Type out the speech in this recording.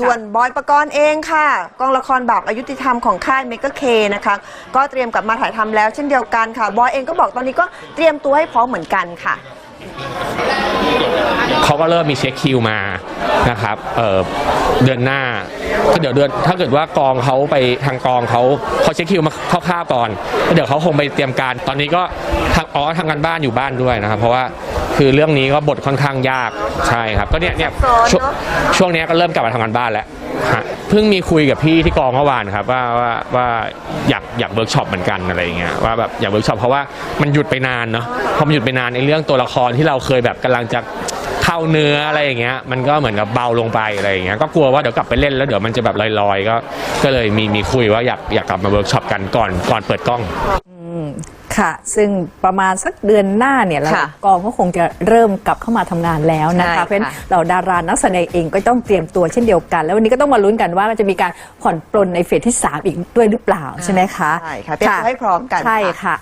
ส่วนบอยประกรณ์เองค่ะ กองละครบาปอายุติธรรมของค่ายเมกะเคนะคะ ก็เตรียมกลับมาถ่ายทำแล้วเช่นเดียวกันค่ะ บอยเองก็บอกตอนนี้ก็เตรียมตัวให้พร้อมเหมือนกันค่ะ เขาก็เริ่มมีเช็คคิวมานะครับเออเดือนหน้าก็เดี๋ยวเดือนถ้าเกิดว่ากองเขาไปทางกองเขาเขาเช็คคิวมาคร่าวๆก่อนเดี๋ยวเขาคงไปเตรียมการตอนนี้ก็ทางอ๋อทำกันบ้านอยู่บ้านด้วยนะครับ เพราะว่า คือเรื่องนี้ก็บทค่อนข้างยากใช่ครับ ก็เนี่ยเนี่ยซับซ้อนช่วงเนอะช่วงเนี้ยก็เริ่มกลับมาทำกันบ้านแล้วฮะเพิ่งมีคุยกับพี่ที่กองเมื่อวานครับว่าว่าว่าอยากอยากเวิร์กช็อปเหมือนกันอะไรอย่างเงี้ยว่าแบบอยากเวิร์กช็อปเพราะว่ามันหยุดไปนานเนาะพอมันหยุดไปนานในเรื่องตัวละครที่เราเคยแบบกำลังจะเข้าเนื้ออะไรอย่างเงี้ยมันก็เหมือนกับเบาลงไปอะไรอย่างเงี้ยก็กลัวว่าเดี๋ยวกลับไปเล่นแล้วเดี๋ยวมันจะแบบลอยๆ ก็ก็เลยมีมีคุยว่าอยากอยากกลับมาเวิร์กช็อปกันก่อนก่อนเปิดกล้อง ค่ะ ซึ่งประมาณสักเดือนหน้าเนี่ยเราค่ะกองก็คงจะเริ่มกลับเข้ามาทำงานแล้วนะใช่คะเพราะฉะนั้นค่ะเราดารานักแสดงเองก็ต้องเตรียมตัวเช่นเดียวกัน แล้ววันนี้ก็ต้องมาลุ้นกันว่าจะมีการผ่อนปลนในเฟสที่ 3 อีกด้วยหรือเปล่าใช่ไหมคะใช่ค่ะเตรียมตัวให้พร้อมกัน ใช่ค่ะค่ะ